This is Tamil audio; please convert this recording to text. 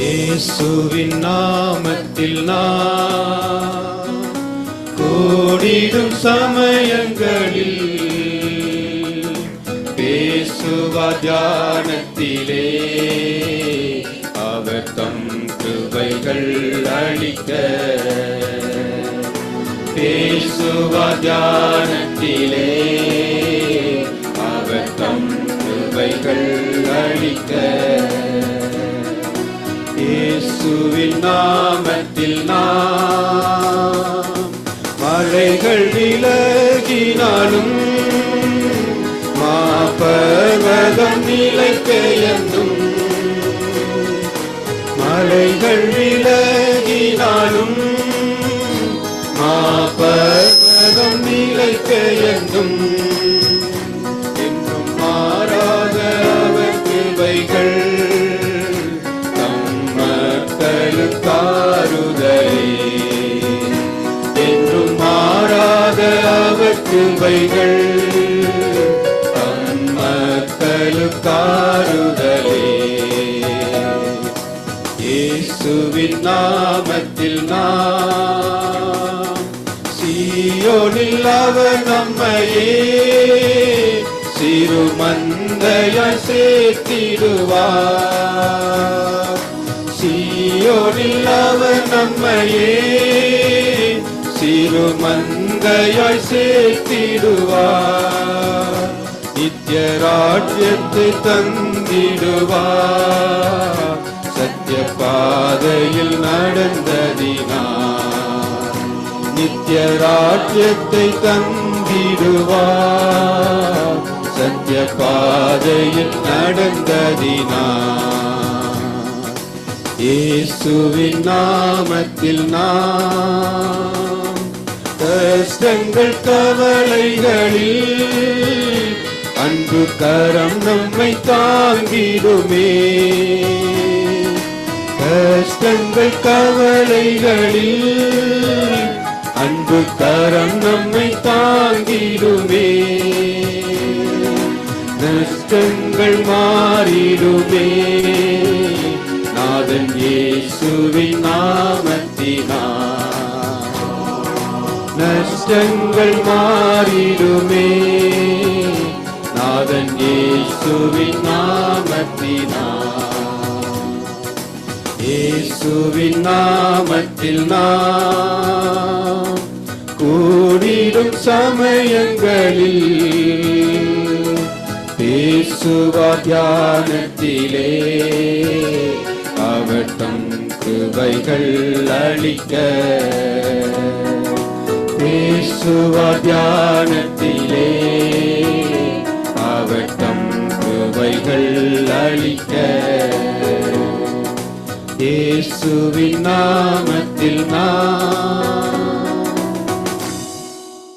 இயேசுவின் நாமத்தில் நான் கோடிடும் சமயங்களில் பேசுவார் தியானத்திலே. அவர் தம் கிருபைகள் அளிக்க பேசுவார் தியானத்திலே. அவர் தம் கிருபைகள் அளிக்க இயேசுவின் நாமத்தில் நாம் மலைகள் விலகினாலும் மாபர்வதம் நிலைக்க என்றும் மலைகள் விலகினாலும் மாபர்வதம் நிலைக்க மக்களுக்காருதலே என்றும் மாறாத அவர் கிருபைகள் தம் மக்களுக்காருதலே இயேசுவின் நாமத்தில் நாம் சீயோனில் அவர் நம்மையே சிறு மந்தையாய் சேர்த்திடுவார். சீயோனில் அவர் நம்மையே சிறு மந்தையாய் சேர்த்திடுவார். நித்திய ராஜ்யத்தை தந்திடுவார். சத்திய பாதையில் நடந்ததினார் நித்திய ராஜ்யத்தை தந்திடுவார். சத்திய பாதையில் நடந்ததினார் இயேசுவின் நாமத்தில் நாம் கஷ்டங்கள் கவலைகளில் அன்பு கரம் நம்மை தாங்கிடுமே. கஷ்டங்கள் கவலைகளில் அன்பு கரம் நம்மை தாங்கிடுமே. நஷ்டங்கள் மாறிடுமே. நாதன் இயேசுவின் நாமத்தினா நஷ்டங்கள் மாறிடுமே. நாதன் இயேசுவின் நாமத்தினா இயேசுவின் நாமத்தில் நாம் கூடிடும் சமயங்களில் பேசுவார் தியானத்திலே. அவர் கிருபைகள் அளிக்க. பேசுவார் தியானத்திலே அவட்டம் கிருபைகள் அளிக்க. இயேசுவின் நாமத்தில் நான்